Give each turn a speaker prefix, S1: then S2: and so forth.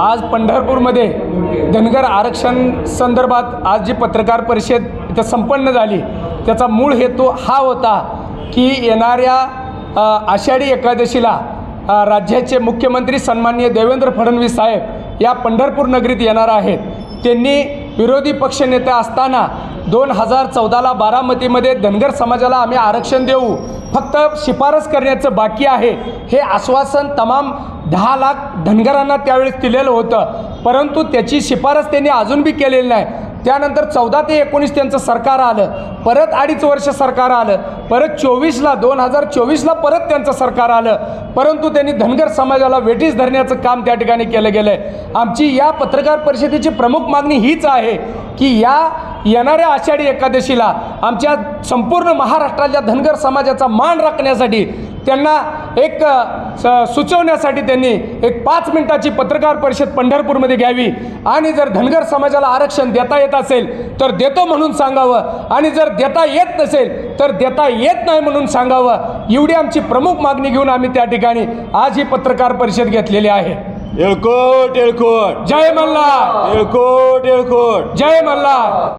S1: आज पंढरपूरमध्ये धनगर आरक्षण संदर्भात आज जी पत्रकार परिषद इथं संपन्न झाली त्याचा मूळ हेतू हा होता की येणाऱ्या आषाढी एकादशीला राज्याचे मुख्यमंत्री सन्माननीय देवेंद्र फडणवीस साहेब या पंढरपूर नगरीत येणार आहेत. त्यांनी विरोधी पक्षनेते असताना दोन हजार चौदाला बारामतीमध्ये धनगर समाजाला आम्ही आरक्षण देऊ. फक्त शिफारस करण्याचं बाकी आहे. हे आश्वासन तमाम दहा लाख धनगरांना त्यावेळेस दिलेलं होतं. परंतु त्याची शिफारस त्यांनी अजून बी केलेली नाही. त्यानंतर चौदा ते एकोणीस त्यांचं सरकार आलं परत अडीच वर्ष सरकार आलं परत चोवीसला दोन हजार चोवीसला परत त्यांचं सरकार आलं. परंतु त्यांनी धनगर समाजाला वेठीस धरण्याचं काम त्या ठिकाणी केलं गेलं आहे आमची या पत्रकार परिषदेची प्रमुख मागणी हीच आहे की या येणाऱ्या आषाढी एकादशीला आमच्या संपूर्ण महाराष्ट्राच्या धनगर समाजाचा मान राखण्यासाठी त्यांना एक सुचवण्यासाठी त्यांनी एक पाच मिनिटाची पत्रकार परिषद पंढरपूरमध्ये घ्यावी. आणि जर धनगर समाजाला आरक्षण देता येत असेल तर देतो म्हणून सांगावं. आणि जर देता येत नसेल तर देता येत नाही म्हणून सांगावं. एवढी आमची प्रमुख मागणी घेऊन आम्ही त्या ठिकाणी आज ही पत्रकार परिषद घेतलेली आहे.
S2: येळकोट येळकोट.
S1: जय मल्हार.
S2: येळकोट येळकोट.
S1: जय मल्हार.